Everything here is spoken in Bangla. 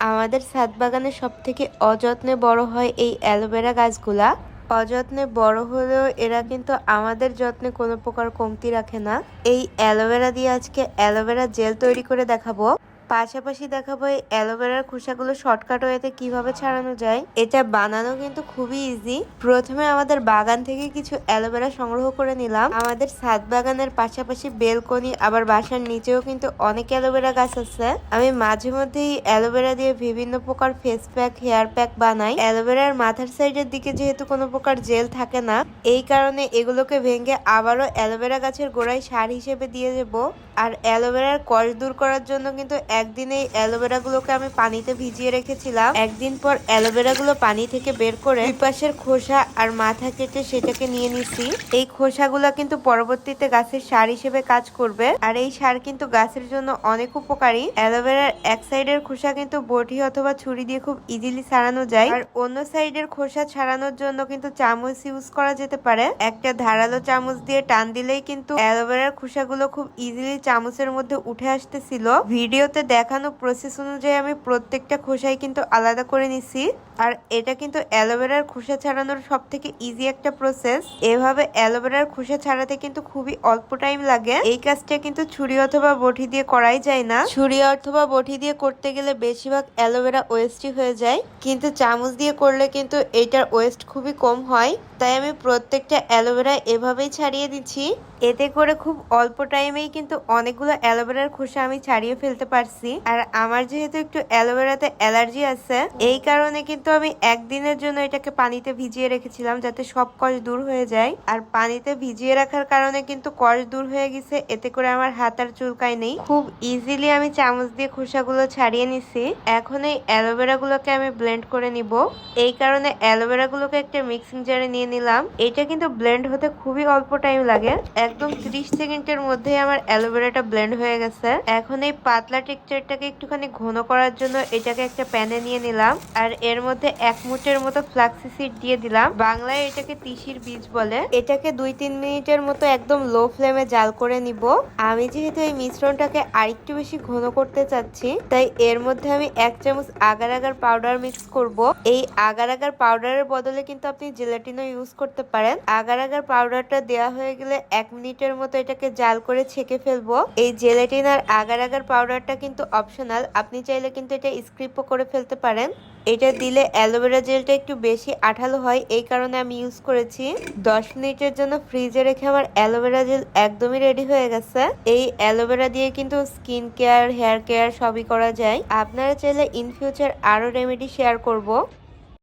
আমাদের সাত বাগানে সব থেকে অযত্নে বড় হয় এই অ্যালোভেরা গাছগুলা। অযত্নে বড় হলেও এরা কিন্তু আমাদের যত্নে কোনো প্রকার কমতি রাখে না। এই অ্যালোভেরা দিয়ে আজকে অ্যালোভেরা জেল তৈরি করে দেখাবো। পাশাপাশি দেখাবো এই অ্যালোভেরার খোসাগুলো শর্টকাট ওয়েতে কীভাবে ছাড়ানো যায়। এটা বানানো কিন্তু খুবই ইজি প্রথমে আমাদের বাগান থেকে কিছু অ্যালোভেরা সংগ্রহ করে নিলাম। আমাদের ছাদ বাগানের পাশাপাশি বেলকনি, আবার বাসার নিচেও কিন্তু অনেক অ্যালোভেরা গাছ আছে। আমি মাঝে মধ্যেই অ্যালোভেরা দিয়ে বিভিন্ন প্রকার ফেস প্যাক হেয়ার প্যাক বানাই। অ্যালোভেরার মাথার সাইডের দিকে যেহেতু কোনো প্রকার জেল থাকে না, এই কারণে এগুলোকে ভেঙে আবারও অ্যালোভেরা গাছের গোড়ায় সার হিসেবে দিয়ে দেবো। আর অ্যালোভেরার কষ দূর করার জন্য কিন্তু একদিন এই অ্যালোভেরা গুলোকে আমি পানিতে ভিজিয়ে রেখেছিলাম। একদিন পর অ্যালোভেরা গুলো পানি থেকে বের করে পাশের খোসা আর মাথা কেটে সেটাকে নিয়ে নিছি। এই খোসাগুলো কিন্তু পরবর্তীতে গাছের সার হিসেবে কাজ করবে। আর এই সার কিন্তু গাছের জন্য অনেক উপকারী। অ্যালোভেরার এক সাইডের খোসা কিন্তু বটি অথবা ছুরি দিয়ে খুব ইজিলি ছাড়ানো যায়। আর অন্য সাইডের খোসা ছাড়ানোর জন্য কিন্তু চামচ ইউজ করা যেতে পারে। একটা ধারালো চামচ দিয়ে টান দিলেই কিন্তু অ্যালোভেরার খোসাগুলো খুব ইজিলি চামচের মধ্যে উঠে আসতেছিল। ভিডিওতে দেখানো প্রসেস অনুযায়ী আমি প্রত্যেকটা খোসাই কিন্তু আলাদা করে নিছি। আর এটা কিন্তু অ্যালোভেরার খোসা ছাড়ানোর সব থেকে ইজি একটা প্রসেস এভাবে অ্যালোভেরার খোসা ছাড়াতে কিন্তু খুবই অল্প টাইম লাগে। এই কাজটা কিন্তু ছুরি অথবা বটি দিয়ে করাই যায় না। ছুরি অথবা বটি দিয়ে করতে গেলে বেশিরভাগ অ্যালোভেরা ওয়েস্টই হয়ে যায়। কিন্তু চামচ দিয়ে করলে কিন্তু এটার ওয়েস্ট খুবই কম হয়। তাই আমি প্রত্যেকটা অ্যালোভেরা এভাবেই ছাড়িয়ে দিচ্ছি। এতে করে খুব অল্প টাইমেই কিন্তু অনেকগুলো অ্যালোভেরার খোসা আমি ছাড়িয়ে ফেলতে পারছি। আর আমার যেহেতু একটু অ্যালোভেরাতে অ্যালার্জি আছে, এই কারণে কিন্তু আমি একদিনের জন্য এটাকে পানিতে ভিজিয়ে রেখেছিলাম যাতে সব কষ দূর হয়ে যায়। আর পানিতে ভিজিয়ে রাখার কারণে কিন্তু কষ দূর হয়ে গেছে, এতে করে আমার হাত আর চুলকায় নেই। খুব ইজিলি আমি চামচ দিয়ে খোসাগুলো ছাড়িয়ে নিছি। এখন এই অ্যালোভেরা গুলোকে আমি ব্লেন্ড করে নিব। এই কারণে অ্যালোভেরা গুলোকে একটা মিক্সিং জারে নিয়ে নিলাম। এটা কিন্তু ব্লেন্ড হতে খুবই অল্প টাইম লাগে। একদম 30 সেকেন্ডের মধ্যেই আমার অ্যালোভেরাটা ব্লেন্ড হয়ে গেছে। এখন এই পাতলা টেক্সচারটাকে একটুখানি ঘন করার জন্য এটাকে একটা প্যানে নিয়ে নিলাম। আর এর মধ্যে এক মুঠের মতো ফ্লাক্সি সিড দিয়ে দিলাম। বাংলায় এটাকে তিসির বীজ বলে। এটাকে দুই তিন মিনিটের মতো একদম লো ফ্লেমে জাল করে নিব। আমি যেহেতু এই মিশ্রণটাকে আরেকটু বেশি ঘন করতে চাচ্ছি, তাই এর মধ্যে আমি এক চামচ আগার আগার পাউডার মিক্স করব। এই আগার আগার পাউডারের বদলে কিন্তু আপনি জেলাটিনও ইউজ করতে পারেন। আগার আগার পাউডারটা দেওয়া হয়ে গেলে এক মিনিটের মতো এটাকে জাল করে ছেঁকে ফেলব। এই জেলাটিন আর আগার আগার পাউডারটা কিন্তু অপশনাল আপনি চাইলে কিন্তু এটা স্ক্রিপও করে ফেলতে পারেন। এটা দিলে অ্যালোভেরা জেলটা একটু বেশি আঠালো হয়। এই কারণে আমি ইউজ করেছি। দশ মিনিটের জন্য ফ্রিজে রেখে আমার অ্যালোভেরা জেল একদমই রেডি হয়ে গেছে। এই অ্যালোভেরা দিয়ে কিন্তু স্কিন কেয়ার হেয়ার কেয়ার সবই করা যায়। আপনারা চাইলে ইন ফিউচার আরও রেমেডি শেয়ার করব।